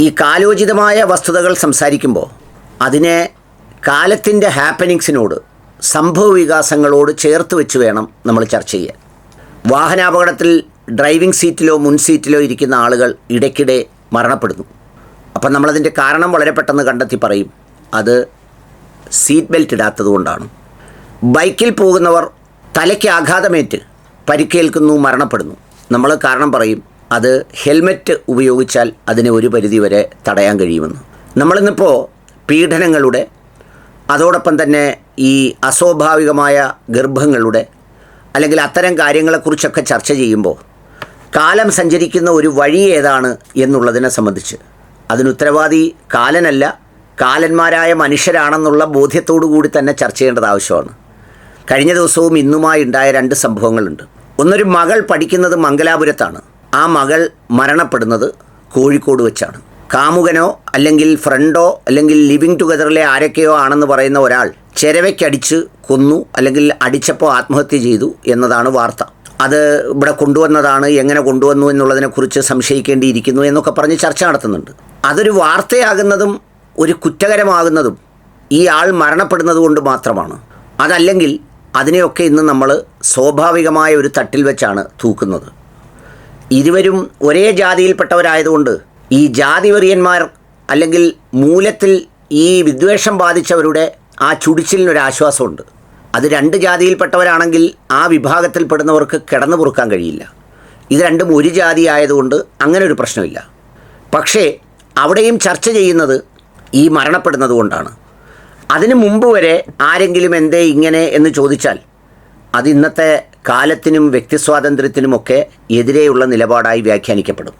ഈ കാലോചിതമായ വസ്തുതകൾ സംസാരിക്കുമ്പോൾ അതിനെ കാലത്തിന്റെ ഹാപ്പനിങ്സിനോട് സംഭവ വികാസങ്ങളോട് ചേർത്ത് വെച്ച് വേണം നമ്മൾ ചർച്ച ചെയ്യാൻ. വാഹനാപകടത്തിൽ ഡ്രൈവിംഗ് സീറ്റിലോ മുൻ സീറ്റിലോ ഇരിക്കുന്ന ആളുകൾ ഇടയ്ക്കിടെ മരണപ്പെടുന്നു. അപ്പം നമ്മളതിന്റെ കാരണം വളരെ പെട്ടെന്ന് കണ്ടെത്തി പറയും. അത് സീറ്റ് ബെൽറ്റ് ഇടാത്തത് കൊണ്ടാണ്. ബൈക്കിൽ പോകുന്നവർ തലയ്ക്ക് ആഘാതമേറ്റ് പരിക്കേൽക്കുന്നു മരണപ്പെടുന്നു. നമ്മൾ കാരണം പറയും അത് ഹെൽമെറ്റ് ഉപയോഗിച്ചാൽ അതിനെ ഒരു പരിധിവരെ തടയാൻ കഴിയുമെന്ന്. നമ്മളിന്നിപ്പോൾ പീഡനങ്ങളുടെ അതോടൊപ്പം തന്നെ ഈ അസ്വാഭാവികമായ ഗർഭങ്ങളുടെ അല്ലെങ്കിൽ അത്തരം കാര്യങ്ങളെക്കുറിച്ചൊക്കെ ചർച്ച ചെയ്യുമ്പോൾ കാലം സഞ്ചരിക്കുന്ന ഒരു വഴി ഏതാണ് എന്നുള്ളതിനെ സംബന്ധിച്ച്. അതിന് ഉത്തരവാദി കാലനല്ല കാലന്മാരായ മനുഷ്യരാണെന്നുള്ള ബോധ്യത്തോടു കൂടി തന്നെ ചർച്ച ചെയ്യേണ്ടത് ആവശ്യമാണ്. കഴിഞ്ഞ ദിവസവും ഇന്നുമായി ഉണ്ടായ രണ്ട് സംഭവങ്ങളുണ്ട്. ഒന്നൊരു മകൾ പഠിക്കുന്നത് മംഗലാപുരത്താണ്. ആ മകൾ മരണപ്പെടുന്നത് കോഴിക്കോട് വെച്ചാണ്. കാമുകനോ അല്ലെങ്കിൽ ഫ്രണ്ടോ അല്ലെങ്കിൽ ലിവിങ് ടുഗദറിലെ ആരൊക്കെയോ ആണെന്ന് പറയുന്ന ഒരാൾ ചെരവയ്ക്കടിച്ച് കൊന്നു അല്ലെങ്കിൽ അടിച്ചപ്പോൾ ആത്മഹത്യ ചെയ്തു എന്നതാണ് വാർത്ത. അത് ഇവിടെ കൊണ്ടുവന്നതാണ് എങ്ങനെ കൊണ്ടുവന്നു എന്നുള്ളതിനെക്കുറിച്ച് സംശയിക്കേണ്ടിയിരിക്കുന്നു എന്നൊക്കെ പറഞ്ഞ് ചർച്ച നടത്തുന്നുണ്ട്. അതൊരു വാർത്തയാകുന്നതും ഒരു കുറ്റകരമാകുന്നതും ഈ ആൾ മരണപ്പെടുന്നത് കൊണ്ട് മാത്രമാണ്. അതല്ലെങ്കിൽ അതിനെയൊക്കെ ഇന്ന് നമ്മൾ സ്വാഭാവികമായ ഒരു തട്ടിൽ വെച്ചാണ് തൂക്കുന്നത്. ഇരുവരും ഒരേ ജാതിയിൽപ്പെട്ടവരായതുകൊണ്ട് ഈ ജാതിവെറിയന്മാർ അല്ലെങ്കിൽ മൂലത്തിൽ ഈ വിദ്വേഷം ബാധിച്ചവരുടെ ആ ചുടിച്ചിലിനൊരാശ്വാസമുണ്ട്. അത് രണ്ട് ജാതിയിൽപ്പെട്ടവരാണെങ്കിൽ ആ വിഭാഗത്തിൽപ്പെടുന്നവർക്ക് കിടന്നു പൊറുക്കാൻ കഴിയില്ല. ഇത് രണ്ടും ഒരു ജാതി ആയതുകൊണ്ട് അങ്ങനെ ഒരു പ്രശ്നമില്ല. പക്ഷേ അവിടെയും ചർച്ച ചെയ്യുന്നത് ഈ മരണപ്പെടുന്നത് കൊണ്ടാണ്. അതിനു മുമ്പ് വരെ ആരെങ്കിലും എന്തേ ഇങ്ങനെ എന്ന് ചോദിച്ചാൽ അത് ഇന്നത്തെ കാലത്തിനും വ്യക്തിസ്വാതന്ത്ര്യത്തിനുമൊക്കെ എതിരെയുള്ള നിലപാടായി വ്യാഖ്യാനിക്കപ്പെടും.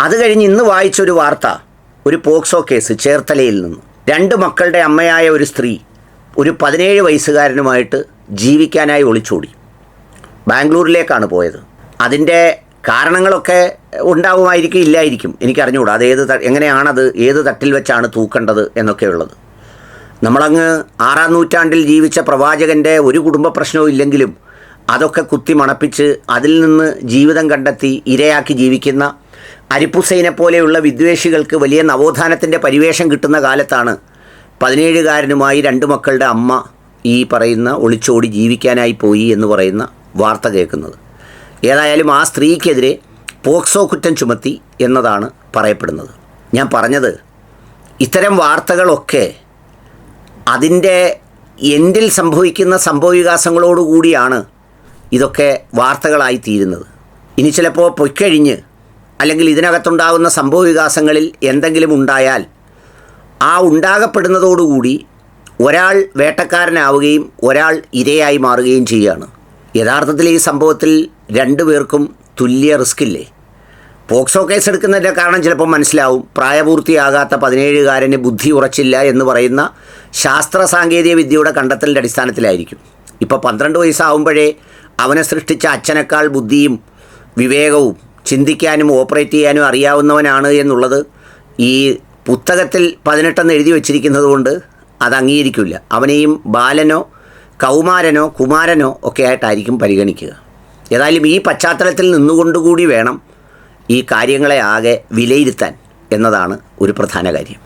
അത് കഴിഞ്ഞ് ഇന്ന് വായിച്ചൊരു വാർത്ത ഒരു പോക്സോ കേസ് ചേർത്തലയിൽ നിന്ന്. രണ്ട് മക്കളുടെ അമ്മയായ ഒരു സ്ത്രീ ഒരു പതിനേഴ് വയസ്സുകാരനുമായിട്ട് ജീവിക്കാനായി ഒളിച്ചോടി. ബാംഗ്ലൂരിലേക്കാണ് പോയത്. അതിന്റെ കാരണങ്ങളൊക്കെ ഉണ്ടാവുമായിരിക്കും ഇല്ലായിരിക്കും എനിക്കറിഞ്ഞുകൂടാ. അത് ഏത് എങ്ങനെയാണത് ഏത് തട്ടിൽ വെച്ചാണ് തൂക്കേണ്ടത് എന്നൊക്കെയുള്ളത്. നമ്മളങ്ങ് ആറാം നൂറ്റാണ്ടിൽ ജീവിച്ച പ്രവാചകന്റെ ഒരു കുടുംബ പ്രശ്നവും ഇല്ലെങ്കിലും അതൊക്കെ കുത്തി മണപ്പിച്ച് അതിൽ നിന്ന് ജീവിതം കണ്ടെത്തി ഇരയാക്കി ജീവിക്കുന്ന അരിപ്പുസൈനെ പോലെയുള്ള വിദ്വേഷികൾക്ക് വലിയ നവോത്ഥാനത്തിന്റെ പരിവേഷം കിട്ടുന്ന കാലത്താണ് പതിനേഴുകാരനുമായി രണ്ട് മക്കളുടെ അമ്മ ഈ പറയുന്ന ഒളിച്ചോടി ജീവിക്കാനായി പോയി എന്ന് പറയുന്ന വാർത്ത കേൾക്കുന്നത്. ഏതായാലും ആ സ്ത്രീക്കെതിരെ പോക്സോ കുറ്റം ചുമത്തി എന്നതാണ് പറയപ്പെടുന്നത്. ഞാൻ പറഞ്ഞത് ഇത്തരം വാർത്തകളൊക്കെ അതിന്റെ എൻഡിൽ സംഭവിക്കുന്ന സംഭവവികാസങ്ങളോടുകൂടിയാണ് ഇതൊക്കെ വാർത്തകളായി തീരുന്നത്. ഇനി ചിലപ്പോൾ പൊയ്ക്കഴിഞ്ഞ് അല്ലെങ്കിൽ ഇതിനകത്തുണ്ടാകുന്ന സംഭവ വികാസങ്ങളിൽ എന്തെങ്കിലും ഉണ്ടായാൽ ആ ഉണ്ടാകപ്പെടുന്നതോടുകൂടി ഒരാൾ വേട്ടക്കാരനാവുകയും ഒരാൾ ഇരയായി മാറുകയും ചെയ്യുകയാണ്. യഥാർത്ഥത്തിൽ ഈ സംഭവത്തിൽ രണ്ടു പേർക്കും തുല്യ റിസ്ക് ഇല്ലേ പോക്സോ കേസ് എടുക്കുന്നതിന്റെ കാരണം ചിലപ്പോൾ മനസ്സിലാവും. പ്രായപൂർത്തിയാകാത്ത പതിനേഴുകാരന് ബുദ്ധി ഉറച്ചില്ല എന്ന് പറയുന്ന ശാസ്ത്ര സാങ്കേതിക വിദ്യയുടെ കണ്ടെത്തലിന്റെ അടിസ്ഥാനത്തിലായിരിക്കും. ഇപ്പോൾ പന്ത്രണ്ട് വയസ്സാവുമ്പോഴേ അവനെ സൃഷ്ടിച്ച അച്ഛനേക്കാൾ ബുദ്ധിയും വിവേകവും ചിന്തിക്കാനും ഓപ്പറേറ്റ് ചെയ്യാനും അറിയാവുന്നവനാണ് എന്നുള്ളത് ഈ പുസ്തകത്തിൽ പതിനെട്ടെന്ന് എഴുതി വച്ചിരിക്കുന്നത് കൊണ്ട് അത് അംഗീകരിക്കില്ല. അവനെയും ബാലനോ കൗമാരനോ കുമാരനോ ഒക്കെ ആയിട്ടായിരിക്കും പരിഗണിക്കുക. ഏതായാലും ഈ പശ്ചാത്തലത്തിൽ നിന്നുകൊണ്ടുകൂടി വേണം ഈ കാര്യങ്ങളെ ആകെ വിലയിരുത്താൻ എന്നതാണ് ഒരു പ്രധാന കാര്യം.